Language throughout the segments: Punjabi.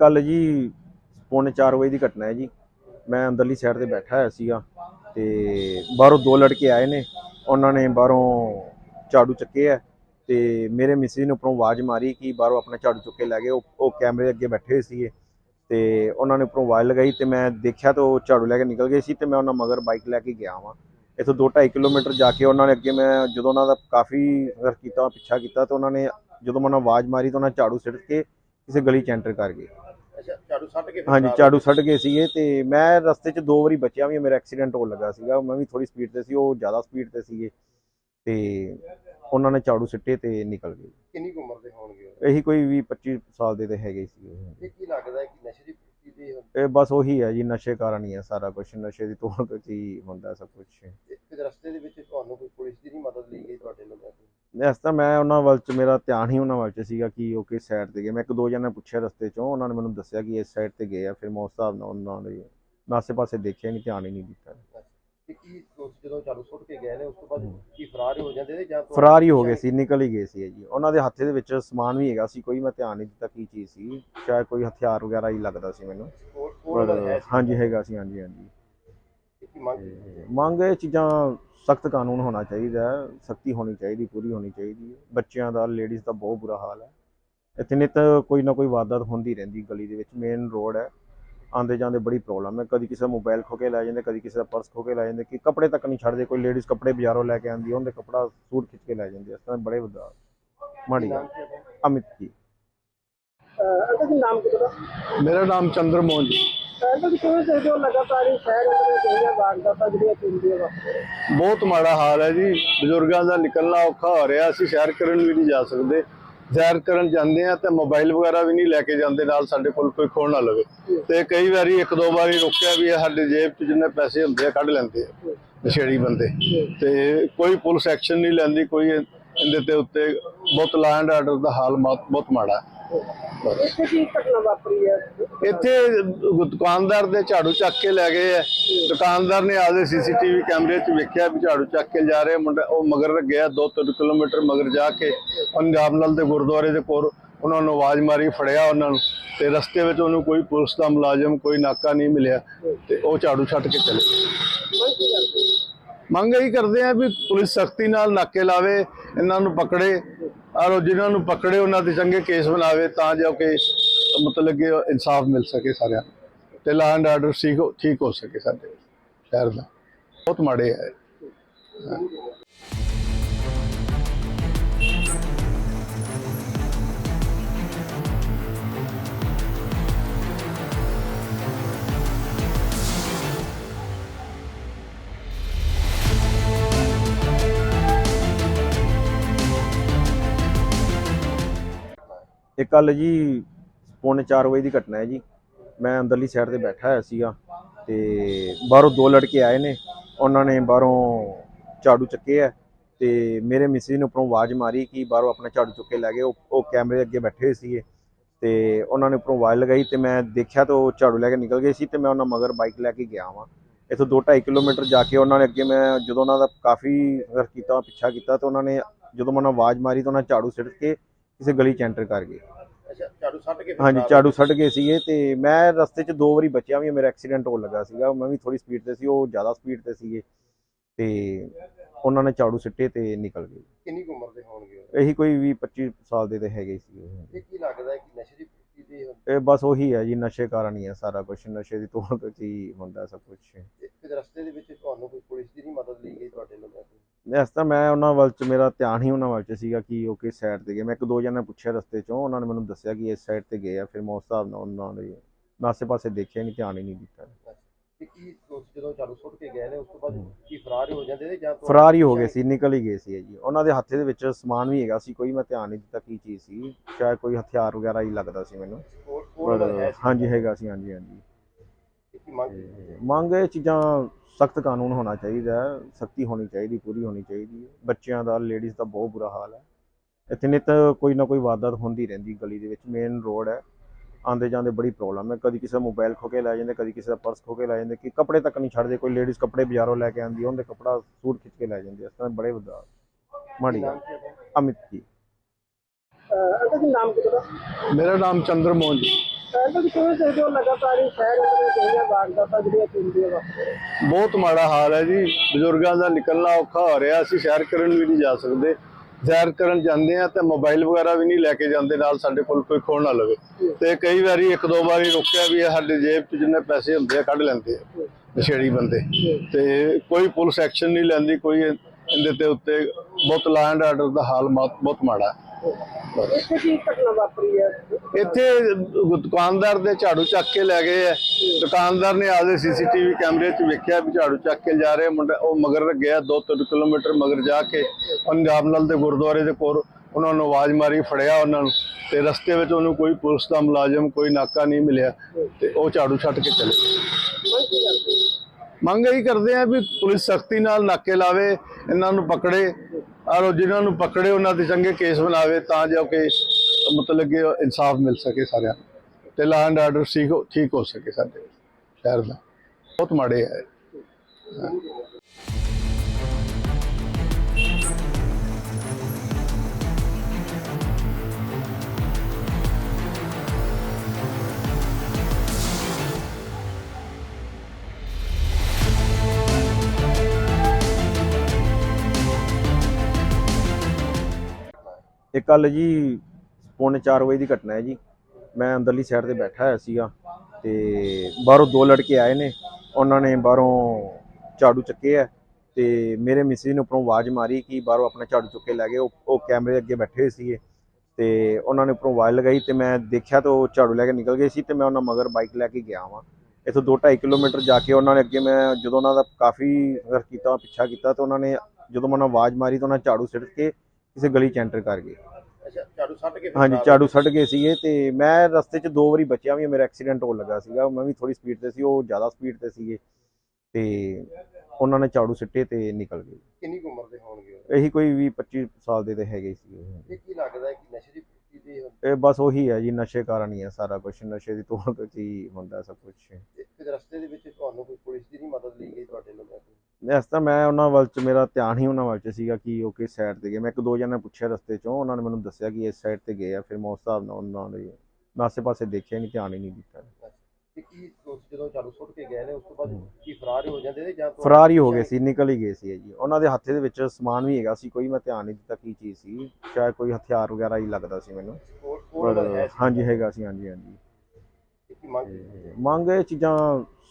ਇਹ ਕੱਲ ਜੀ ਪੌਣੇ 4 ਵਜੇ ਦੀ ਘਟਨਾ ਹੈ ਜੀ। ਮੈਂ ਅੰਦਰਲੀ ਸਾਈਡ ਤੇ ਬੈਠਾ ਹੋਇਆ ਸੀਗਾ ਤੇ ਬਾਹਰੋਂ ਦੋ ਲੜਕੇ ਆਏ ਨੇ। ਉਹਨਾਂ ਨੇ ਬਾਹਰੋਂ ਝਾੜੂ ਚੱਕੇ ਆ ਤੇ ਮੇਰੇ ਮਿਸਿਸ ਨੇ ਉੱਪਰੋਂ ਆਵਾਜ਼ ਮਾਰੀ ਕਿ ਬਾਹਰੋਂ ਆਪਣਾ ਝਾੜੂ ਚੁੱਕ ਕੇ ਲੈ ਗਏ। ਉਹ ਉਹ ਕੈਮਰੇ ਅੱਗੇ ਬੈਠੇ ਹੋਏ ਸੀਗੇ ਤੇ ਉਹਨਾਂ ਨੇ ਉੱਪਰੋਂ ਆਵਾਜ਼ ਲਗਾਈ ਤੇ ਮੈਂ ਦੇਖਿਆ ਤਾਂ ਉਹ ਝਾੜੂ ਲੈ ਕੇ ਨਿਕਲ ਗਏ ਸੀ ਤੇ ਮੈਂ ਉਹਨਾਂ ਮਗਰ ਬਾਈਕ ਲੈ ਕੇ ਗਿਆ ਵਾਂ। ਇੱਥੋਂ 2.5 ਕਿਲੋਮੀਟਰ ਜਾ ਕੇ ਉਹਨਾਂ ਨੇ ਅੱਗੇ ਮੈਂ ਜਦੋਂ ਉਹਨਾਂ ਦਾ ਕਾਫੀ ਅਗਰ ਕੀਤਾ, ਪਿੱਛਾ ਕੀਤਾ ਤਾਂ ਉਹਨਾਂ ਨੇ ਜਦੋਂ ਮੈਨੂੰ ਆਵਾਜ਼ ਮਾਰੀ ਤਾਂ ਉਹਨਾਂ ਝਾੜੂ ਸਿੱਟ ਕੇ ਕਿਸੇ ਗਲੀ ਚ ਐਂਟਰ ਕਰ ਗਏ। ਅੱਛਾ ਝਾੜੂ ਸੱਟ ਕੇ ਫਿਰ ਹਾਂਜੀ ਨਾਲ- ਝਾੜੂ ਸੱਟ ਗਏ ਸੀਗੇ ਤੇ ਮੈਂ ਰਸਤੇ 'ਚ ਦੋ ਵਾਰੀ ਬਚਿਆ ਵੀ ਮੇਰਾ ਐਕਸੀਡੈਂਟ ਹੋਣ ਲੱਗਾ ਸੀਗਾ। ਮੈਂ ਵੀ ਥੋੜੀ ਸਪੀਡ ਤੇ ਸੀ ਉਹ ਜ਼ਿਆਦਾ ਸਪੀਡ ਤੇ ਸੀਗੇ। ਤੇ ਉਹਨਾਂ ਨੇ ਝਾੜੂ ਸਿੱਟੇ ਤੇ ਨਿਕਲ ਗਏ। ਕਿੰਨੀ ਕੁ ਉਮਰ ਦੇ ਹੋਣਗੇ ਉਹ? ਇਹੀ ਕੋਈ 20 25 ਸਾਲ ਦੇ ਤੇ ਹੈਗੇ ਸੀ ਇਹ ਕੀ ਲੱਗਦਾ ਹੈ ਕਿ ਨਸ਼ੇ ਦੀ ਪ੍ਰਵਿਰਤੀ ਦੇ ਇਹ ਬਸ ਉਹੀ ਹੈ ਜੀ ਨਸ਼ੇ ਕਾਰਨ ਹੀ ਹੈ ਸਾਰਾ ਕੁਝ ਨਸ਼ੇ ਦੀ ਤੋੜ ਤੋਂ ਹੀ ਹੁੰਦਾ ਸਭ ਕੁਝ ਤੇ ਫਿਰ ਰਸਤੇ ਦੇ ਵਿੱਚ ਤੁਹਾਨੂੰ ਕੋਈ ਪੁਲਿਸ ਦੀ ਨਹੀਂ ਮਦਦ ਲਈ ਗਈ ਤੁਹਾਡੇ ਨਾਲ? ਇਸ ਤਾਂ ਮੈਂ ਉਹਨਾਂ ਵੱਲ ਚ ਮੇਰਾ ਧਿਆਨ ਹੀ ਉਹਨਾਂ ਵੱਲ ਚ ਸੀਗਾ ਕਿ ਉਹ ਕਿਸ ਸਾਈਡ ਤੇ ਗਏ। ਮੈਂ ਇੱਕ ਦੋ ਜਣਾਂ ਪੁੱਛਿਆ ਰਸਤੇ ਚੋਂ ਉਹਨਾਂ ਨੇ ਮੈਨੂੰ ਦੱਸਿਆ ਕਿ ਇਸ ਸਾਈਡ ਤੇ ਗਏ ਆ। ਫਿਰ ਮੈਂ ਉਸ ਹਿਸਾਬ ਨਾਲ ਉਹਨਾਂ ਦੇ ਮੈਂ ਆਸੇ ਪਾਸੇ ਦੇਖਿਆ ਨਹੀਂ ਧਿਆਨ ਹੀ ਨਹੀਂ ਦਿੱਤਾ। ਕੀ ਜਦੋਂ ਝਾੜੂ ਸੁੱਟ ਕੇ ਗਏ ਨੇ ਉਸ ਤੋਂ ਬਾਅਦ। ਕੀ ਫਰਾਰ ਹੀ ਹੋ ਜਾਂਦੇ ਨੇ ਜਾਂ ਫਰਾਰ ਹੀ ਹੋ ਗਏ ਸੀ ਨਿਕਲ ਹੀ ਗਏ ਸੀ ਜੀ। ਉਹਨਾਂ ਦੇ ਹੱਥੇ ਦੇ ਵਿੱਚ ਸਮਾਨ ਵੀ ਹੈਗਾ ਸੀ ਕੋਈ ਮੈਂ ਧਿਆਨ ਨਹੀਂ ਦਿੱਤਾ ਕੀ ਚੀਜ਼ ਸੀ। ਸ਼ਾਇਦ ਕੋਈ ਹਥਿਆਰ ਵਗੈਰਾ ਹੀ ਲੱਗਦਾ ਸੀ ਮੈਨੂੰ? ਹਾਂਜੀ ਹੈਗਾ ਸੀ ਹਾਂਜੀ ਹਾਂਜੀ। ਮੰਗ ਇਹ ਚੀਜ਼ਾਂ ਸਖਤ ਕਾਨੂੰਨ ਹੋਣਾ ਚਾਹੀਦਾ ਹੈ ਸਖਤੀ ਹੋਣੀ ਚਾਹੀਦੀ ਪੂਰੀ ਹੋਣੀ ਚਾਹੀਦੀ ਹੈ। ਬੱਚਿਆਂ ਦਾ ਲੇਡੀਜ਼ ਦਾ ਬਹੁਤ ਬੁਰਾ ਹਾਲ ਹੈ। ਇੱਥੇ ਨਿਤ ਕੋਈ ਨਾ ਕੋਈ ਵਾਰਦਾਤ ਹੁੰਦੀ ਰਹਿੰਦੀ ਗਲੀ ਦੇ ਵਿੱਚ ਮੇਨ ਰੋਡ ਹੈ। ਆਂਦੇ ਜਾਂਦੇ ਬੜੀ ਪ੍ਰੋਬਲਮ ਹੈ। ਕਦੀ ਕਿਸੇ ਦਾ ਮੋਬਾਈਲ ਖੋ ਕੇ ਲੈ ਜਾਂਦੇ ਕਦੀ ਕਿਸੇ ਦਾ ਪਰਸ ਖੋ ਕੇ ਲੈ ਜਾਂਦੇ ਕਿ ਕੱਪੜੇ ਤੱਕ ਨਹੀਂ ਛੱਡਦੇ ਕੋਈ ਲੇਡੀਜ਼ ਕੱਪੜੇ ਬਾਜ਼ਾਰੋਂ ਲੈ ਕੇ ਆਂਦੀ ਉਹਦੇ ਕੱਪੜਾ ਸੂਟ ਖਿੱਚ ਕੇ ਲੈ ਜਾਂਦੇ ਇਸ ਤਰ੍ਹਾਂ ਬੜੇ ਵਧਾ ਮਾੜੀ? ਅਮਿਤ ਜੀ। ਅੰਕਲ ਜੀ ਨਾਮ ਕੀ ਤੁਹਾਡਾ? ਮੇਰਾ ਨਾਮ ਚੰਦਰ ਮੋਹਨ ਜੀ। ਅੰਕਲ ਕਿਵੇਂ ਦੇਖਦੇ ਹੋ ਲਗਾਤਾਰ ਹੀ ਸ਼ਹਿਰ ਅੰਦਰ ਜਿਹੜੀਆਂ ਵਾਰਦਾਤਾਂ ਜਿਹੜੀਆਂ ਚੁੰਦੀਆਂ ਵਾਪਰ ਬਹੁਤ ਮਾੜਾ ਹਾਲ ਹੈ ਜੀ। ਬਜ਼ੁਰਗਾਂ ਦਾ ਨਿਕਲਣਾ ਔਖਾ ਹੋ ਰਿਹਾ। ਅਸੀਂ ਸੈਰ ਕਰਨ ਵੀ ਨਹੀਂ ਜਾ ਸਕਦੇ। ਸੈਰ ਕਰਨ ਜਾਂਦੇ ਆ ਤੇ ਮੋਬਾਈਲ ਵਗੈਰਾ ਵੀ ਨਹੀਂ ਲੈ ਕੇ ਜਾਂਦੇ। ਨਾਲ ਸਾਡੇ ਕੋਲ ਕੋਈ ਖੋਣ ਨਾ ਲਵੇ। ਤੇ ਕਈ ਵਾਰੀ ਇੱਕ ਦੋ ਵਾਰੀ ਰੋਕਿਆ ਵੀ ਸਾਡੇ ਜੇਬ 'ਚ ਜਿੰਨੇ ਪੈਸੇ ਹੁੰਦੇ ਆ, ਕੱਢ ਲੈਂਦੇ ਆ ਨਸ਼ੇੜੀ ਬੰਦੇ। ਤੇ ਕੋਈ ਪੁਲਿਸ ਐਕਸ਼ਨ ਨਹੀਂ ਲੈਂਦੀ। ਕੋਈ ਇਹਦੇ ਤੇ ਉੱਤੇ ਬਹੁਤ ਲਾ ਆਰਡਰ ਦਾ ਹਾਲ ਬਹੁਤ ਬਹੁਤ ਮਾੜਾ। ਹੈ ਇੱਥੇ ਕੀ ਘਟਨਾ ਵਾਪਰੀ ਹੈ? ਇੱਥੇ ਦੁਕਾਨਦਾਰ ਦੇ ਝਾੜੂ ਚੱਕ ਕੇ ਲੈ ਗਏ ਆ ਦੁਕਾਨਦਾਰ ਨੇ ਆਪਦੇ ਸੀਸੀਟੀਵੀ ਕੈਮਰੇ 'ਚ ਵੇਖਿਆ ਵੀ ਝਾੜੂ ਚੱਕ ਕੇ ਜਾ ਰਹੇ ਮੁੰਡਾ ਉਹ ਮਗਰ ਗਿਆ 2-3 ਕਿਲੋਮੀਟਰ ਮਗਰ ਜਾ ਕੇ। ਪੰਜਾਬ ਨਾਲ ਦੇ ਗੁਰਦੁਆਰੇ ਦੇ ਕੋਲ ਉਹਨਾਂ ਨੂੰ ਆਵਾਜ਼ ਮਾਰੀ ਫੜਿਆ ਉਹਨਾਂ ਨੂੰ। ਤੇ ਰਸਤੇ ਵਿੱਚ ਉਹਨੂੰ ਕੋਈ ਪੁਲਿਸ ਦਾ ਮੁਲਾਜ਼ਮ ਕੋਈ ਨਾਕਾ ਨਹੀਂ ਮਿਲਿਆ। ਤੇ ਉਹ ਝਾੜੂ ਛੱਡ ਕੇ ਚਲੇ ਗਏ? ਮੰਗ ਇਹੀ ਕਰਦੇ ਆ ਵੀ ਪੁਲਿਸ ਸਖਤੀ ਨਾਲ ਨਾਕੇ ਲਾਵੇ ਇਹਨਾਂ ਨੂੰ ਪਕੜੇ। ਔਰ ਜਿਨ੍ਹਾਂ ਨੂੰ ਪਕੜੇ, ਉਹਨਾਂ ਤੇ ਚੰਗੇ ਕੇਸ ਬਣਾਵੇ ਤਾਂ ਜੋ ਕਿ ਮਤਲਬ ਕਿ ਇਨਸਾਫ ਮਿਲ ਸਕੇ ਸਾਰਿਆਂ ਨੂੰ ਤੇ ਲਾ ਐਂਡ ਆਰਡਰ ਠੀਕ ਹੋ- ਠੀਕ ਹੋ ਸਕੇ ਸਾਡੇ ਸ਼ਹਿਰ ਦਾ। ਬਹੁਤ ਮਾੜੇ ਹੈ। ਕੱਲ ਜੀ ਪੌਣੇ 4 ਵਜੇ ਦੀ ਘਟਨਾ ਹੈ ਜੀ। ਮੈਂ ਅੰਦਰਲੀ ਸਾਈਡ ਤੇ ਬੈਠਾ ਹੋਇਆ ਸੀਗਾ ਤੇ ਬਾਹਰੋਂ ਦੋ ਲੜਕੇ ਆਏ ਨੇ। ਉਹਨਾਂ ਨੇ ਬਾਹਰੋਂ ਝਾੜੂ ਚੱਕੇ ਆ ਤੇ ਮੇਰੇ ਮਿਸਿਸ ਨੇ ਉੱਪਰੋਂ ਆਵਾਜ਼ ਮਾਰੀ ਕਿ ਬਾਹਰੋਂ ਆਪਣਾ ਝਾੜੂ ਚੁੱਕ ਕੇ ਲੈ ਗਏ। ਉਹ ਉਹ ਕੈਮਰੇ ਅੱਗੇ ਬੈਠੇ ਹੋਏ ਸੀਗੇ ਤੇ ਉਹਨਾਂ ਨੇ ਉੱਪਰੋਂ ਆਵਾਜ਼ ਲਗਾਈ ਤੇ ਮੈਂ ਦੇਖਿਆ ਤਾਂ ਉਹ ਝਾੜੂ ਲੈ ਕੇ ਨਿਕਲ ਗਏ ਸੀ ਤੇ ਮੈਂ ਉਹਨਾਂ ਮਗਰ ਬਾਈਕ ਲੈ ਕੇ ਗਿਆ ਵਾਂ। ਇੱਥੋਂ 2.5 ਕਿਲੋਮੀਟਰ ਜਾ ਕੇ ਉਹਨਾਂ ਨੇ ਅੱਗੇ ਮੈਂ ਜਦੋਂ ਉਹਨਾਂ ਦਾ ਕਾਫੀ ਅਗਰ ਕੀਤਾ, ਪਿੱਛਾ ਕੀਤਾ ਤਾਂ ਉਹਨਾਂ ਨੇ ਜਦੋਂ ਮੈਨੂੰ ਆਵਾਜ਼ ਮਾਰੀ ਤਾਂ ਉਹਨਾਂ ਝਾੜੂ ਸਿੱਟ ਕੇ ਕਿਸੇ ਗਲੀ ਚ ਐਂਟਰ ਕਰ ਗਏ। ਅੱਛਾ ਝਾੜੂ ਸੱਟ ਕੇ ਫਿਰ ਹਾਂਜੀ ਝਾੜੂ ਸੱਟ ਗਏ ਸੀਗੇ ਤੇ ਮੈਂ ਰਸਤੇ 'ਚ ਦੋ ਵਾਰੀ ਬਚਿਆ ਵੀ ਮੇਰਾ ਐਕਸੀਡੈਂਟ ਹੋਣ ਲੱਗਾ ਸੀਗਾ। ਮੈਂ ਵੀ ਥੋੜੀ ਸਪੀਡ ਤੇ ਸੀ ਉਹ ਜ਼ਿਆਦਾ ਸਪੀਡ ਤੇ ਸੀਗੇ। ਤੇ ਉਹਨਾਂ ਨੇ ਝਾੜੂ ਸਿੱਟੇ ਤੇ ਨਿਕਲ ਗਏ। ਕਿੰਨੀ ਕੁ ਉਮਰ ਦੇ ਹੋਣਗੇ ਉਹ? ਇਹੀ ਕੋਈ 20 25 ਸਾਲ ਦੇ ਤੇ ਹੈਗੇ ਸੀ ਇਹ ਕੀ ਲੱਗਦਾ ਹੈ ਕਿ ਨਸ਼ੇ ਦੀ ਦੇ ਇਹ ਬਸ ਉਹੀ ਹੈ ਜੀ ਨਸ਼ੇ ਕਾਰਨ ਹੀ ਹੈ ਸਾਰਾ ਕੁਝ ਨਸ਼ੇ ਦੀ ਤੋੜ ਤੋਂ ਹੀ ਹੁੰਦਾ ਸਭ ਕੁਝ ਫਿਰ ਰਸਤੇ ਦੇ ਵਿੱਚ ਤੁਹਾਨੂੰ ਕੋਈ ਪੁਲਿਸ ਦੀ ਨਹੀਂ ਮਦਦ ਲਈ ਗਈ ਤੁਹਾਡੇ ਨਾਲ? ਇਸ ਤਾਂ ਮੈਂ ਉਹਨਾਂ ਵੱਲ ਚ ਮੇਰਾ ਧਿਆਨ ਹੀ ਉਹਨਾਂ ਵੱਲ ਚ ਸੀਗਾ ਕਿ ਉਹ ਕਿਸ ਸਾਈਡ ਤੇ ਗਏ। ਮੈਂ ਇੱਕ ਦੋ ਜਣਾਂ ਪੁੱਛਿਆ ਰਸਤੇ ਚੋਂ ਉਹਨਾਂ ਨੇ ਮੈਨੂੰ ਦੱਸਿਆ ਕਿ ਇਸ ਸਾਈਡ ਤੇ ਗਏ ਆ ਫਿਰ ਮੈਂ ਉਸ ਹਿਸਾਬ ਨਾਲ ਉਹਨਾਂ ਦੇ ਮੈਂ ਆਸੇ ਪਾਸੇ ਦੇਖਿਆ ਨਹੀਂ ਧਿਆਨ ਹੀ ਨਹੀਂ ਦਿੱਤਾ। ਤੇ ਕੀ ਉਸ ਜਦੋਂ ਝਾੜੂ ਸੁੱਟ ਕੇ ਗਏ ਨੇ ਉਸ ਤੋਂ ਬਾਅਦ ਕੀ ਫਰਾਰ ਹੀ ਹੋ ਜਾਂਦੇ ਨੇ ਜਾਂ ਤੁਹਾਨੂੰ ਫਰਾਰ ਹੀ ਹੋ ਗਏ ਸੀ ਨਿਕਲ ਹੀ ਗਏ ਸੀ ਜੀ। ਉਹਨਾਂ ਦੇ ਹੱਥੇ ਦੇ ਵਿੱਚ ਸਮਾਨ ਵੀ ਹੈਗਾ ਸੀ ਕੋਈ ਮੈਂ ਧਿਆਨ ਨਹੀਂ ਦਿੱਤਾ ਕੀ ਚੀਜ਼ ਸੀ। ਸ਼ਾਇਦ ਕੋਈ ਹਥਿਆਰ ਵਗੈਰਾ ਹੀ ਲੱਗਦਾ ਸੀ ਮੈਨੂੰ। ਕੋਲ- ਕੋਲ ਪਰ ਹੈ ਸੀ? ਹਾਂਜੀ ਹੈਗਾ ਸੀ ਹਾਂਜੀ ਹਾਂਜੀ। ਕੀ ਮੰਗ ਇਹ ਚੀਜ਼ਾਂ ਸਖਤ ਕਾਨੂੰਨ ਹੋਣਾ ਚਾਹੀਦਾ ਹੈ ਸਖਤੀ ਹੋਣੀ ਚਾਹੀਦੀ ਪੂਰੀ ਹੋਣੀ ਚਾਹੀਦੀ ਹੈ। ਬੱਚਿਆਂ ਦਾ ਲੇਡੀਜ਼ ਦਾ ਬਹੁਤ ਬੁਰਾ ਹਾਲ ਹੈ। ਇੱਥੇ ਨਿਤ ਕੋਈ ਨਾ ਕੋਈ ਵਾਰਦਾਤ ਹੁੰਦੀ ਰਹਿੰਦੀ ਗਲੀ ਦੇ ਵਿੱਚ ਮੇਨ ਰੋਡ ਹੈ। ਆਂਦੇ ਜਾਂਦੇ ਬੜੀ ਪ੍ਰੋਬਲਮ ਹੈ। ਕਦੀ ਕਿਸੇ ਦਾ ਮੋਬਾਈਲ ਖੋ ਕੇ ਲੈ ਜਾਂਦੇ ਕਦੀ ਕਿਸੇ ਦਾ ਪਰਸ ਖੋ ਕੇ ਲੈ ਜਾਂਦੇ ਕਿ ਕੱਪੜੇ ਤੱਕ ਨਹੀਂ ਛੱਡਦੇ ਕੋਈ ਲੇਡੀਜ਼ ਕੱਪੜੇ ਬਾਜ਼ਾਰੋਂ ਲੈ ਕੇ ਆਂਦੀ ਉਹਦੇ ਕੱਪੜਾ ਸੂਟ ਖਿੱਚ ਕੇ ਲੈ ਜਾਂਦੇ ਇਸ ਤਰ੍ਹਾਂ ਬੜੇ ਵਧਾ ਮਾੜੀ ਗੱਲ? ਅਮਿਤ ਜੀ। ਅੰਕਲ ਜੀ ਨਾਮ ਕੀ ਤੁਹਾਡਾ? ਮੇਰਾ ਨਾਮ ਚੰਦਰ ਮੋਹਨ ਜੀ। ਅੰਕਲ ਜੀ ਕਿਵੇਂ ਦੇਖਦੇ ਹੋ ਲਗਾਤਾਰ ਹੀ ਸ਼ਹਿਰ ਅੰਦਰ ਜਿਹੜੀਆਂ ਵਾਰਦਾਤਾਂ ਜਿਹੜੀਆਂ ਚੁੰਦੀਆਂ ਵਾ ਬਹੁਤ ਮਾੜਾ ਹਾਲ ਹੈ ਜੀ। ਬਜ਼ੁਰਗਾਂ ਦਾ ਨਿਕਲਣਾ ਔਖਾ ਹੋ ਰਿਹਾ। ਅਸੀਂ ਸੈਰ ਕਰਨ ਵੀ ਨਹੀਂ ਜਾ ਸਕਦੇ। ਸੈਰ ਕਰਨ ਜਾਂਦੇ ਆ ਤੇ ਮੋਬਾਈਲ ਵਗੈਰਾ ਵੀ ਨਹੀਂ ਲੈ ਕੇ ਜਾਂਦੇ, ਨਾਲ ਸਾਡੇ ਕੋਲ ਕੋਈ ਖੋਣ ਨਾ ਲਵੇ। ਤੇ ਕਈ ਵਾਰੀ ਇੱਕ ਦੋ ਵਾਰੀ ਰੋਕਿਆ ਵੀ ਹੈ ਸਾਡੇ ਜੇਬ 'ਚ ਜਿੰਨੇ ਪੈਸੇ ਹੁੰਦੇ ਆ ਕੱਢ ਲੈਂਦੇ ਆ, ਨਸ਼ੇੜੀ ਬੰਦੇ। ਤੇ ਕੋਈ ਪੁਲਿਸ ਐਕਸ਼ਨ ਨਹੀਂ ਲੈਂਦੀ, ਕੋਈ ਇਹਦੇ ਤੇ ਉੱਤੇ ਬਹੁਤ ਲਾ ਐਂਡ ਆਰਡਰ ਦਾ ਹਾਲ ਬਹੁਤ ਬਹੁਤ ਮਾੜਾ। ਇੱਥੇ ਕੀ ਘਟਨਾ ਵਾਪਰੀ ਹੈ ਇੱਥੇ ਦੁਕਾਨਦਾਰ ਦੇ ਝਾੜੂ ਚੱਕ ਕੇ ਲੈ ਗਏ ਆ। ਦੁਕਾਨਦਾਰ ਨੇ ਆਪਦੇ ਸੀਸੀਟੀਵੀ ਕੈਮਰੇ 'ਚ ਵੇਖਿਆ ਵੀ ਝਾੜੂ ਚੱਕ ਕੇ ਜਾ ਰਹੇ ਮੁੰਡਾ ਉਹ ਮਗਰ ਗਿਆ 2-3 ਕਿਲੋਮੀਟਰ ਮਗਰ ਜਾ ਕੇ ਪੰਜਾਬ ਨਾਲ ਦੇ ਗੁਰਦੁਆਰੇ ਦੇ ਕੋਲ ਉਹਨਾਂ ਨੂੰ ਆਵਾਜ਼ ਮਾਰੀ ਫੜਿਆ ਉਹਨਾਂ ਨੂੰ ਤੇ ਰਸਤੇ ਵਿੱਚ ਉਹਨੂੰ ਕੋਈ ਪੁਲਿਸ ਦਾ ਮੁਲਾਜ਼ਮ ਕੋਈ ਨਾਕਾ ਨਹੀਂ ਮਿਲਿਆ ਤੇ ਉਹ ਝਾੜੂ ਛੱਡ ਕੇ ਚਲੇ ਗਏ? ਮੰਗ ਇਹੀ ਕਰਦੇ ਆ ਵੀ ਪੁਲਿਸ ਸਖਤੀ ਨਾਲ ਨਾਕੇ ਲਾਵੇ ਇਹਨਾਂ ਨੂੰ ਪਕੜੇ ਔਰ ਜਿਨ੍ਹਾਂ ਨੂੰ ਪਕੜੇ, ਉਹਨਾਂ ਤੇ ਚੰਗੇ ਕੇਸ ਬਣਾਵੇ ਤਾਂ ਜੋ ਕਿ ਮਤਲਬ ਕਿ ਇਨਸਾਫ ਮਿਲ ਸਕੇ ਸਾਰਿਆਂ ਨੂੰ ਤੇ ਲਾ ਐਂਡ ਆਰਡਰ ਠੀਕ ਹੋ ਠੀਕ ਹੋ ਸਕੇ ਸਾਡੇ ਸ਼ਹਿਰ ਦਾ। ਬਹੁਤ ਮਾੜੇ ਹੈ। ਕੱਲ ਜੀ ਪੌਣੇ 4 ਵਜੇ ਦੀ ਘਟਨਾ ਹੈ ਜੀ। ਮੈਂ ਅੰਦਰਲੀ ਸਾਈਡ ਤੇ ਬੈਠਾ ਹੋਇਆ ਸੀਗਾ ਤੇ ਬਾਹਰੋਂ ਦੋ ਲੜਕੇ ਆਏ ਨੇ। ਉਹਨਾਂ ਨੇ ਬਾਹਰੋਂ ਝਾੜੂ ਚੱਕੇ ਆ ਤੇ ਮੇਰੇ ਮਿਸਿਸ ਨੇ ਉੱਪਰੋਂ ਆਵਾਜ਼ ਮਾਰੀ ਕਿ ਬਾਹਰੋਂ ਆਪਣਾ ਝਾੜੂ ਚੁੱਕ ਕੇ ਲੈ ਗਏ। ਉਹ ਉਹ ਕੈਮਰੇ ਅੱਗੇ ਬੈਠੇ ਹੋਏ ਸੀਗੇ ਤੇ ਉਹਨਾਂ ਨੇ ਉੱਪਰੋਂ ਆਵਾਜ਼ ਲਗਾਈ ਤੇ ਮੈਂ ਦੇਖਿਆ ਤਾਂ ਉਹ ਝਾੜੂ ਲੈ ਕੇ ਨਿਕਲ ਗਏ ਸੀ ਤੇ ਮੈਂ ਉਹਨਾਂ ਮਗਰ ਬਾਈਕ ਲੈ ਕੇ ਗਿਆ ਵਾਂ। ਇੱਥੋਂ 2.5 ਕਿਲੋਮੀਟਰ ਜਾ ਕੇ ਉਹਨਾਂ ਨੇ ਅੱਗੇ ਮੈਂ ਜਦੋਂ ਉਹਨਾਂ ਦਾ ਕਾਫੀ ਅਗਰ ਕੀਤਾ, ਪਿੱਛਾ ਕੀਤਾ ਤਾਂ ਉਹਨਾਂ ਨੇ ਜਦੋਂ ਮੈਨੂੰ ਆਵਾਜ਼ ਮਾਰੀ ਤਾਂ ਉਹਨਾਂ ਝਾੜੂ ਸਿੱਟ ਕੇ ਕਿਸੇ ਗਲੀ ਚ ਐਂਟਰ ਕਰ ਗਏ। ਅੱਛਾ ਝਾੜੂ ਸੱਟ ਕੇ ਹਾਂਜੀ ਝਾੜੂ ਗਏ ਸੀਗੇ ਤੇ ਮੈਂ ਰਸਤੇ 'ਚ ਦੋ ਵਾਰੀ ਬਚਿਆ ਵੀ ਮੇਰਾ ਐਕਸੀਡੈਂਟ ਹੋਣ ਲੱਗਾ ਸੀਗਾ। ਮੈਂ ਵੀ ਥੋੜੀ ਸਪੀਡ ਤੇ ਸੀ ਉਹ ਜ਼ਿਆਦਾ ਸਪੀਡ ਤੇ ਸੀਗੇ। ਤੇ ਉਹਨਾਂ ਨੇ ਝਾੜੂ ਸਿੱਟੇ ਤੇ ਨਿਕਲ ਗਏ। ਕਿੰਨੀ ਕੁ ਉਮਰ ਦੇ ਹੋਣਗੇ ਉਹ? ਇਹੀ ਕੋਈ 20 25 ਸਾਲ ਦੇ ਤੇ ਹੈਗੇ ਸੀ ਇਹ ਕੀ ਲੱਗਦਾ ਹੈ ਕਿ ਨਸ਼ੇ ਦੀ ਪੂਰਤੀ ਦੇ ਇਹ ਬਸ ਉਹੀ ਹੈ ਜੀ ਨਸ਼ੇ ਕਾਰਨ ਹੀ ਹੈ ਸਾਰਾ ਕੁਝ ਨਸ਼ੇ ਦੀ ਤੋੜ ਵਿੱਚ ਹੀ ਹੁੰਦਾ ਸਭ ਕੁਝ ਤੇ ਰਸਤੇ ਦੇ ਵਿੱਚ ਤੁਹਾਨੂੰ ਕੋਈ ਪੁਲਿਸ ਦੀ ਨਹੀਂ ਮਦਦ ਲਈ ਗਈ ਤੁਹਾਡੇ ਲੋਕਾਂ ਤੋਂ ਇਸ ਤਾਂ ਮੈਂ ਉਹਨਾਂ ਵੱਲ ਚ ਮੇਰਾ ਧਿਆਨ ਹੀ ਉਹਨਾਂ ਵੱਲ ਚ ਸੀਗਾ ਕਿ ਉਹ ਕਿਸ ਸਾਈਡ ਤੇ ਗਏ। ਮੈਂ ਇੱਕ ਦੋ ਜਣਾਂ ਪੁੱਛਿਆ ਰਸਤੇ ਚੋਂ ਉਹਨਾਂ ਨੇ ਮੈਨੂੰ ਦੱਸਿਆ ਕਿ ਇਸ ਸਾਈਡ ਤੇ ਗਏ ਆ। ਫਿਰ ਮੈਂ ਉਸ ਹਿਸਾਬ ਨਾਲ ਉਹਨਾਂ ਦੇ ਆਸੇ ਪਾਸੇ ਦੇਖਿਆ ਨਹੀਂ ਧਿਆਨ ਹੀ ਨਹੀਂ ਦਿੱਤਾ। ਤੇ ਕੀ ਉਸ ਜਦੋਂ ਝਾੜੂ ਸੁੱਟ ਕੇ ਗਏ ਨੇ ਉਸ ਤੋਂ ਬਾਅਦ ਕੀ ਫਰਾਰ ਹੀ ਹੋ ਜਾਂਦੇ ਨੇ ਜਾਂ ਫਰਾਰ ਹੀ ਹੋ ਗਏ ਸੀ ਨਿਕਲ ਹੀ ਗਏ ਸੀ ਜੀ। ਉਹਨਾਂ ਦੇ ਹੱਥੇ ਦੇ ਵਿੱਚ ਸਮਾਨ ਵੀ ਹੈਗਾ ਸੀ ਕੋਈ ਮੈਂ ਧਿਆਨ ਨਹੀਂ ਦਿੱਤਾ ਕੀ ਚੀਜ਼ ਸੀ। ਸ਼ਾਇਦ ਕੋਈ ਹਥਿਆਰ ਵਗੈਰਾ ਹੀ ਲੱਗਦਾ ਸੀ ਮੈਨੂੰ? ਹਾਂਜੀ ਹੈਗਾ ਸੀ ਹਾਂਜੀ ਹਾਂਜੀ। ਮੰਗ ਇਹ ਚੀਜ਼ਾਂ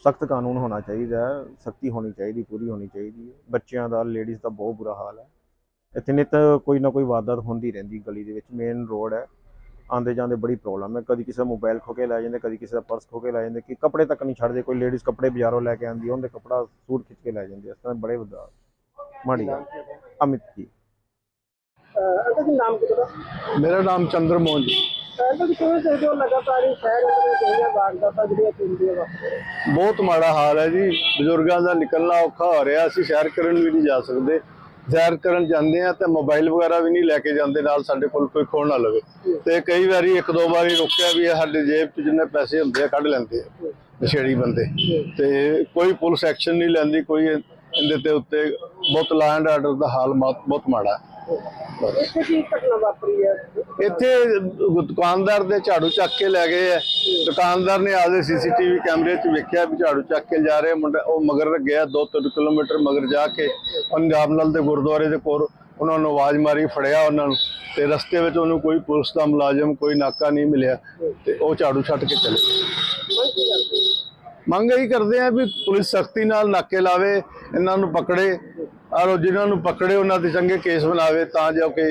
ਸਖਤ ਕਾਨੂੰਨ ਹੋਣਾ ਚਾਹੀਦਾ ਹੈ ਸਖਤੀ ਹੋਣੀ ਚਾਹੀਦੀ ਪੂਰੀ ਹੋਣੀ ਚਾਹੀਦੀ ਹੈ। ਬੱਚਿਆਂ ਦਾ ਲੇਡੀਜ਼ ਦਾ ਬਹੁਤ ਬੁਰਾ ਹਾਲ ਹੈ। ਇੱਥੇ ਨਿਤ ਕੋਈ ਨਾ ਕੋਈ ਵਾਰਦਾਤ ਹੁੰਦੀ ਰਹਿੰਦੀ ਗਲੀ ਦੇ ਵਿੱਚ ਮੇਨ ਰੋਡ ਹੈ। ਆਂਦੇ ਜਾਂਦੇ ਬੜੀ ਪ੍ਰੋਬਲਮ ਹੈ। ਕਦੀ ਕਿਸੇ ਦਾ ਮੋਬਾਈਲ ਖੋ ਕੇ ਲੈ ਜਾਂਦੇ ਕਦੀ ਕਿਸੇ ਦਾ ਪਰਸ ਖੋ ਕੇ ਲੈ ਜਾਂਦੇ ਕਿ ਕੱਪੜੇ ਤੱਕ ਨਹੀਂ ਛੱਡਦੇ ਕੋਈ ਲੇਡੀਜ਼ ਕੱਪੜੇ ਬਾਜ਼ਾਰੋਂ ਲੈ ਕੇ ਆਂਦੀ ਉਹਦੇ ਕੱਪੜਾ ਸੂਟ ਖਿੱਚ ਕੇ ਲੈ ਜਾਂਦੀ ਇਸ ਤਰ੍ਹਾਂ ਬੜੇ ਵੱਡਾ ਮਾੜੀ ਅਮਿਤ ਜੀ। ਜੀ ਨਾਮ ਕੀ ਤੁਹਾਡਾ? ਮੇਰਾ ਨਾਮ ਚੰਦਰ ਮੋਹਨ ਜੀ। ਅੰਕਲ ਜੀ ਕਿਵੇਂ ਦੇਖਦੇ ਹੋ ਲਗਾਤਾਰ ਹੀ ਸ਼ਹਿਰ ਅੰਦਰ ਜਿਹੜੀਆਂ ਵਾਰਦਾਤਾਂ ਜਿਹੜੀਆਂ ਚੁੰਦੀਆਂ ਵਾ ਬਹੁਤ ਮਾੜਾ ਹਾਲ ਹੈ ਜੀ। ਬਜ਼ੁਰਗਾਂ ਦਾ ਨਿਕਲਣਾ ਔਖਾ ਹੋ ਰਿਹਾ। ਅਸੀਂ ਸੈਰ ਕਰਨ ਵੀ ਨਹੀਂ ਜਾ ਸਕਦੇ। ਸੈਰ ਕਰਨ ਜਾਂਦੇ ਆ ਤੇ ਮੋਬਾਈਲ ਵਗੈਰਾ ਵੀ ਨਹੀਂ ਲੈ ਕੇ ਜਾਂਦੇ। ਨਾਲ ਸਾਡੇ ਕੋਲ ਕੋਈ ਖੋਣ ਨਾ ਲਵੇ। ਤੇ ਕਈ ਵਾਰੀ ਇੱਕ ਦੋ ਵਾਰੀ ਰੋਕਿਆ ਵੀ ਸਾਡੇ ਜੇਬ 'ਚ ਜਿੰਨੇ ਪੈਸੇ ਹੁੰਦੇ ਆ, ਕੱਢ ਲੈਂਦੇ ਆ ਨਸ਼ੇੜੀ ਬੰਦੇ। ਤੇ ਕੋਈ ਪੁਲਿਸ ਐਕਸ਼ਨ ਨਹੀਂ ਲੈਂਦੀ। ਕੋਈ ਇਹਦੇ ਤੇ ਉੱਤੇ ਬਹੁਤ ਲਾ ਐਂਡ ਆਰਡਰ ਦਾ ਹਾਲ ਬਹੁਤ ਬਹੁਤ ਮਾੜਾ ਹੈ। ਇੱਥੇ ਕੀ ਘਟਨਾ ਵਾਪਰੀ ਹੈ? ਇੱਥੇ ਦੁਕਾਨਦਾਰ ਦੇ ਝਾੜੂ ਚੱਕ ਕੇ ਲੈ ਗਏ ਆ ਦੁਕਾਨਦਾਰ ਨੇ ਆਪਦੇ ਸੀਸੀਟੀਵੀ ਕੈਮਰੇ 'ਚ ਵੇਖਿਆ ਵੀ ਝਾੜੂ ਚੱਕ ਕੇ ਜਾ ਰਹੇ ਮੁੰਡਾ ਉਹ ਮਗਰ ਗਿਆ 2-3 ਕਿਲੋਮੀਟਰ ਮਗਰ ਜਾ ਕੇ ਪੰਜਾਬ ਨਾਲ ਦੇ ਗੁਰਦੁਆਰੇ ਦੇ ਕੋਲ ਉਹਨਾਂ ਨੂੰ ਆਵਾਜ਼ ਮਾਰੀ ਫੜਿਆ ਉਹਨਾਂ ਨੂੰ ਤੇ ਰਸਤੇ ਵਿੱਚ ਉਹਨੂੰ ਕੋਈ ਪੁਲਿਸ ਦਾ ਮੁਲਾਜ਼ਮ ਕੋਈ ਨਾਕਾ ਨਹੀਂ ਮਿਲਿਆ ਤੇ ਉਹ ਝਾੜੂ ਛੱਡ ਕੇ ਚਲੇ ਗਏ? ਮੰਗ ਇਹੀ ਕਰਦੇ ਆ ਵੀ ਪੁਲਿਸ ਸਖਤੀ ਨਾਲ ਨਾਕੇ ਲਾਵੇ ਇਹਨਾਂ ਨੂੰ ਪਕੜੇ ਔਰ ਜਿਨ੍ਹਾਂ ਨੂੰ ਪਕੜੇ, ਉਹਨਾਂ ਤੇ ਚੰਗੇ ਕੇਸ ਬਣਾਵੇ, ਤਾਂ ਜੋ ਕਿ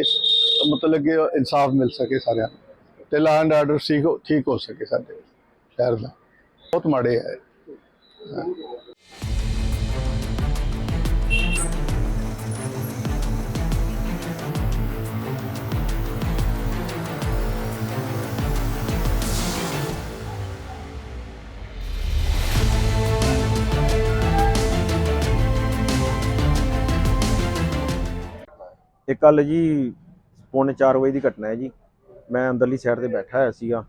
ਮਤਲਬ ਕਿ ਇਨਸਾਫ ਮਿਲ ਸਕੇ ਸਾਰਿਆਂ ਨੂੰ ਤੇ ਲਾ ਐਂਡ ਆਰਡਰ ਠੀਕ ਹੋ ਠੀਕ ਹੋ ਸਕੇ ਸਾਡੇ ਸ਼ਹਿਰ ਦਾ। ਬਹੁਤ ਮਾੜੇ ਹੈ। ਕੱਲ ਜੀ ਪੌਣੇ 4 ਵਜੇ ਦੀ ਘਟਨਾ ਹੈ ਜੀ। ਮੈਂ ਅੰਦਰਲੀ ਸਾਈਡ ਤੇ ਬੈਠਾ ਹੋਇਆ ਸੀਗਾ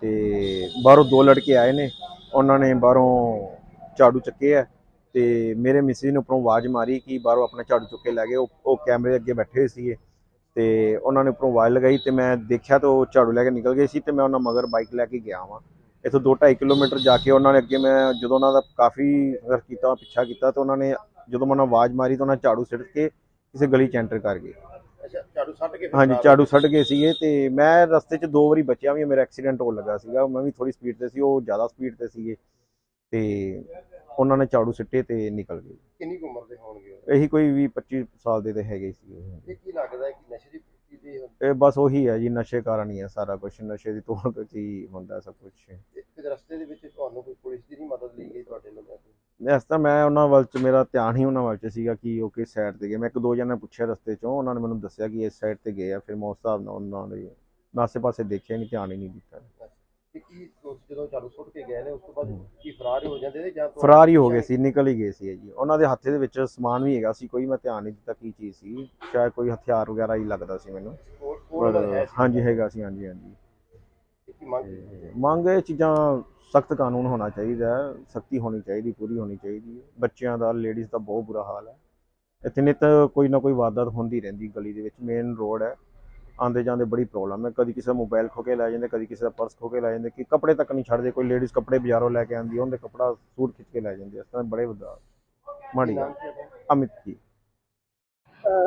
ਤੇ ਬਾਹਰੋਂ ਦੋ ਲੜਕੇ ਆਏ ਨੇ। ਉਹਨਾਂ ਨੇ ਬਾਹਰੋਂ ਝਾੜੂ ਚੱਕੇ ਆ ਤੇ ਮੇਰੇ ਮਿਸਿਸ ਨੇ ਉੱਪਰੋਂ ਆਵਾਜ਼ ਮਾਰੀ ਕਿ ਬਾਹਰੋਂ ਆਪਣਾ ਝਾੜੂ ਚੁੱਕ ਕੇ ਲੈ ਗਏ। ਉਹ ਉਹ ਕੈਮਰੇ ਅੱਗੇ ਬੈਠੇ ਹੋਏ ਸੀਗੇ ਤੇ ਉਹਨਾਂ ਨੇ ਉੱਪਰੋਂ ਆਵਾਜ਼ ਲਗਾਈ ਤੇ ਮੈਂ ਦੇਖਿਆ ਤਾਂ ਉਹ ਝਾੜੂ ਲੈ ਕੇ ਨਿਕਲ ਗਏ ਸੀ ਤੇ ਮੈਂ ਉਹਨਾਂ ਮਗਰ ਬਾਈਕ ਲੈ ਕੇ ਗਿਆ ਵਾਂ। ਇੱਥੋਂ 2.5 ਕਿਲੋਮੀਟਰ ਜਾ ਕੇ ਉਹਨਾਂ ਨੇ ਅੱਗੇ ਮੈਂ ਜਦੋਂ ਉਹਨਾਂ ਦਾ ਕਾਫੀ ਅਗਰ ਕੀਤਾ, ਪਿੱਛਾ ਕੀਤਾ ਤੇ ਉਹਨਾਂ ਨੇ ਜਦੋਂ ਮੈਂ ਉਹਨਾਂ ਆਵਾਜ਼ ਮਾਰੀ ਤਾਂ ਉਹਨਾਂ ਝਾੜੂ ਸਿੱਟ ਕੇ ਕਿਸੇ ਗਲੀ ਚ ਐਂਟਰ ਕਰ ਗਏ। ਅੱਛਾ ਝਾੜੂ ਸੱਟ ਕੇ ਫਿਰ ਹਾਂਜੀ ਫਰਾਰ ਝਾੜੂ ਛੱਡ ਗਏ ਸੀਗੇ ਤੇ ਮੈਂ ਰਸਤੇ 'ਚ ਦੋ ਵਾਰੀ ਬਚਿਆ ਵੀ ਮੇਰਾ ਐਕਸੀਡੈਂਟ ਹੋਣ ਲੱਗਾ ਸੀਗਾ। ਮੈਂ ਵੀ ਥੋੜੀ ਸਪੀਡ ਤੇ ਸੀ ਉਹ ਜ਼ਿਆਦਾ ਸਪੀਡ ਤੇ ਸੀਗੇ। ਤੇ ਉਹਨਾਂ ਨੇ ਝਾੜੂ ਸਿੱਟੇ ਤੇ ਨਿਕਲ ਗਏ। ਕਿੰਨੀ ਕੁ ਉਮਰ ਦੇ ਹੋਣਗੇ ਉਹ? ਇਹੀ ਕੋਈ 20 25 ਸਾਲ ਦੇ ਤੇ ਹੈਗੇ ਸੀਗੇ। ਇਹ ਕੀ ਲੱਗਦਾ ਹੈ ਕਿ ਨਸ਼ੇ ਦੀ ਪੂਰਤੀ ਦੇ ਇਹ ਬਸ ਉਹੀ ਹੈ ਜੀ ਨਸ਼ੇ ਕਾਰਨ ਹੀ ਹੈ ਸਾਰਾ ਕੁਝ ਨਸ਼ੇ ਦੀ ਤੋੜ ਤੋਂ ਹੀ ਹੁੰਦਾ ਸਭ ਕੁਝ ਫਿਰ ਰਸਤੇ ਦੇ ਵਿੱਚ ਤੁਹਾਨੂੰ ਕੋਈ ਪੁਲਿਸ ਦੀ ਨਹੀਂ ਮਦਦ ਲਈ ਗਈ ਤੁਹਾਡੇ ਨਾਲ ਇਸ ਤਾਂ ਮੈਂ ਉਹਨਾਂ ਵੱਲ ਚ ਮੇਰਾ ਧਿਆਨ ਹੀ ਉਹਨਾਂ ਵੱਲ ਚ ਸੀਗਾ ਕਿ ਉਹ ਕਿਸ ਸਾਈਡ ਤੇ ਗਏ। ਮੈਂ ਇੱਕ ਦੋ ਜਣੇ ਪੁੱਛਿਆ ਰਸਤੇ ਚੋਂ ਉਹਨਾਂ ਨੇ ਮੈਨੂੰ ਦੱਸਿਆ ਕਿ ਇਸ ਸਾਈਡ ਤੇ ਗਏ ਆ। ਫਿਰ ਮੈਂ ਉਸ ਹਿਸਾਬ ਨਾਲ ਉਹਨਾਂ ਦੇ ਮੈਂ ਪਾਸੇ ਦੇਖਿਆ ਨਹੀਂ ਧਿਆਨ ਹੀ ਨਹੀਂ ਦਿੱਤਾ। ਕਿ ਕੀ ਉਸ ਜਦੋਂ ਝਾੜੂ ਸੁੱਟ ਕੇ ਗਏ ਨੇ ਉਸ ਤੋਂ ਬਾਅਦ ਕੀ ਫਰਾਰ ਹੀ ਜਾਂਦੇ ਨੇ ਜਾਂ ਫਰਾਰ ਹੀ ਹੋ ਗਏ ਸੀ ਨਿਕਲ ਹੀ ਗਏ ਸੀ ਜੀ। ਉਹਨਾਂ ਦੇ ਹੱਥੇ ਦੇ ਵਿੱਚ ਸਮਾਨ ਵੀ ਹੈਗਾ ਸੀ ਕੋਈ ਮੈਂ ਧਿਆਨ ਨਹੀਂ ਦਿੱਤਾ ਕੀ ਚੀਜ਼ ਸੀ। ਸ਼ਾਇਦ ਕੋਈ ਹਥਿਆਰ ਵਗੈਰਾ ਹੀ ਲੱਗਦਾ ਸੀ ਮੈਨੂੰ। ਹਾਂਜੀ ਹੈਗਾ ਸੀ ਹਾਂਜੀ ਹਾਂਜੀ। ਤੇ ਮੰਗ ਇਹ ਚੀਜ਼ਾਂ ਸਖਤ ਕਾਨੂੰਨ ਹੋਣਾ ਚਾਹੀਦਾ ਹੈ ਸਖਤੀ ਹੋਣੀ ਚਾਹੀਦੀ ਪੂਰੀ ਹੋਣੀ ਚਾਹੀਦੀ ਹੈ। ਬੱਚਿਆਂ ਦਾ ਲੇਡੀਜ਼ ਦਾ ਬਹੁਤ ਬੁਰਾ ਹਾਲ ਹੈ। ਇੱਥੇ ਨਿਤ ਕੋਈ ਨਾ ਕੋਈ ਵਾਰਦਾਤ ਹੁੰਦੀ ਰਹਿੰਦੀ ਗਲੀ ਦੇ ਵਿੱਚ ਮੇਨ ਰੋਡ ਹੈ। ਆਂਦੇ ਜਾਂਦੇ ਬੜੀ ਪ੍ਰੋਬਲਮ ਹੈ। ਕਦੀ ਕਿਸੇ ਦਾ ਮੋਬਾਈਲ ਖੋ ਕੇ ਲੈ ਜਾਂਦੇ ਕਦੀ ਕਿਸੇ ਦਾ ਪਰਸ ਖੋ ਕੇ ਲੈ ਜਾਂਦੇ ਕਿ ਕੱਪੜੇ ਤੱਕ ਨਹੀਂ ਛੱਡਦੇ ਕੋਈ ਲੇਡੀਜ਼ ਕੱਪੜੇ ਬਾਜ਼ਾਰੋਂ ਲੈ ਕੇ ਆਂਦੀ ਉਹਦੇ ਕੱਪੜਾ ਸੂਟ ਖਿੱਚ ਕੇ ਲੈ ਜਾਂਦੇ ਇਸ ਤਰ੍ਹਾਂ ਬੜੇ ਵੱਡਾ ਮਾੜੀ ਅਮਿਤ ਜੀ।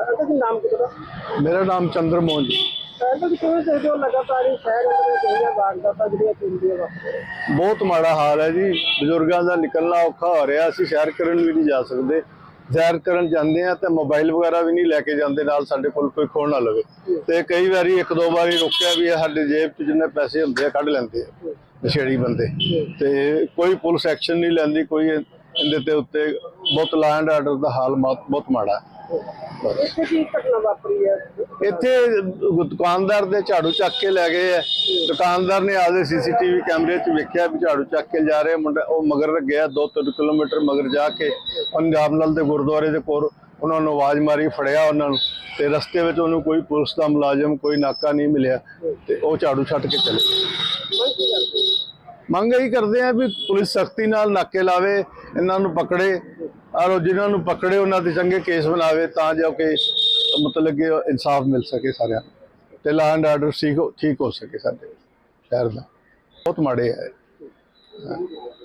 ਅੰਕਲ ਜੀ ਨਾਮ ਕੀ ਤੁਹਾਡਾ? ਮੇਰਾ ਨਾਮ ਚੰਦਰ ਮੋਹਨ ਜੀ। ਅੰਕਲ ਜੀ ਕਿਵੇਂ ਦੇਖਦੇ ਹੋ? ਲਗਾਤਾਰ ਹੀ ਸ਼ਹਿਰ ਅੰਦਰ ਜਿਹੜੀਆਂ ਵਾਰਦਾਤਾਂ ਜਿਹੜੀਆਂ ਚੁੰਦੀਆਂ ਵਾਪਰ ਬਹੁਤ ਮਾੜਾ ਹਾਲ ਹੈ ਜੀ। ਬਜ਼ੁਰਗਾਂ ਦਾ ਨਿਕਲਣਾ ਔਖਾ ਹੋ ਰਿਹਾ। ਅਸੀਂ ਸੈਰ ਕਰਨ ਵੀ ਨਹੀਂ ਜਾ ਸਕਦੇ। ਸੈਰ ਕਰਨ ਜਾਂਦੇ ਆ ਤੇ ਮੋਬਾਈਲ ਵਗੈਰਾ ਵੀ ਨਹੀਂ ਲੈ ਕੇ ਜਾਂਦੇ। ਨਾਲ ਸਾਡੇ ਕੋਲ ਕੋਈ ਖੋਣ ਨਾ ਲਵੇ। ਤੇ ਕਈ ਵਾਰੀ ਇੱਕ ਦੋ ਵਾਰੀ ਰੋਕਿਆ ਵੀ ਹੈ, ਸਾਡੇ ਜੇਬ 'ਚ ਜਿੰਨੇ ਪੈਸੇ ਹੁੰਦੇ ਆ ਕੱਢ ਲੈਂਦੇ ਆ ਨਸ਼ੇੜੀ ਬੰਦੇ। ਤੇ ਕੋਈ ਪੁਲਿਸ ਐਕਸ਼ਨ ਨਹੀਂ ਲੈਂਦੀ। ਕੋਈ ਇਹਦੇ ਤੇ ਉੱਤੇ ਬਹੁਤ ਲਾ ਐਂਡ ਆਰਡਰ ਦਾ ਹਾਲ ਬਹੁਤ ਬਹੁਤ ਮਾੜਾ ਹੈ। ਇੱਥੇ ਕੀ ਘਟਨਾ ਵਾਪਰੀ ਹੈ? ਇੱਥੇ ਦੁਕਾਨਦਾਰ ਦੇ ਝਾੜੂ ਚੱਕ ਕੇ ਲੈ ਗਏ ਆ। ਦੁਕਾਨਦਾਰ ਨੇ ਆਪਦੇ ਸੀਸੀਟੀਵੀ ਕੈਮਰੇ 'ਚ ਵੇਖਿਆ ਵੀ ਝਾੜੂ ਚੱਕ ਕੇ ਜਾ ਰਹੇ ਮੁੰਡਾ ਉਹ ਮਗਰ ਗਿਆ 2-3 ਕਿਲੋਮੀਟਰ ਮਗਰ ਜਾ ਕੇ ਪੰਜਾਬ ਨਾਲ ਦੇ ਗੁਰਦੁਆਰੇ ਦੇ ਕੋਲ ਉਹਨਾਂ ਨੂੰ ਆਵਾਜ਼ ਮਾਰੀ ਫੜਿਆ ਉਹਨਾਂ ਨੂੰ ਤੇ ਰਸਤੇ ਵਿੱਚ ਉਹਨੂੰ ਕੋਈ ਪੁਲਿਸ ਦਾ ਮੁਲਾਜ਼ਮ ਕੋਈ ਨਾਕਾ ਨਹੀਂ ਮਿਲਿਆ ਤੇ ਉਹ ਝਾੜੂ ਛੱਡ ਕੇ ਚਲੇ ਗਏ? ਮੰਗ ਇਹੀ ਕਰਦੇ ਆ ਵੀ ਪੁਲਿਸ ਸਖਤੀ ਨਾਲ ਨਾਕੇ ਲਾਵੇ ਇਹਨਾਂ ਨੂੰ ਪਕੜੇ। ਔਰ ਜਿਨ੍ਹਾਂ ਨੂੰ ਪਕੜੇ, ਉਹਨਾਂ ਤੇ ਚੰਗੇ ਕੇਸ ਬਣਾਵੇ ਤਾਂ ਜੋ ਕਿ ਮਤਲਬ ਕਿ ਇਨਸਾਫ ਮਿਲ ਸਕੇ ਸਾਰਿਆਂ ਨੂੰ ਤੇ ਲਾ ਐਂਡ ਆਰਡਰ ਠੀਕ ਹੋ ਠੀਕ ਹੋ ਸਕੇ ਸਾਡੇ ਸ਼ਹਿਰ ਦਾ। ਬਹੁਤ ਮਾੜੇ ਹੈ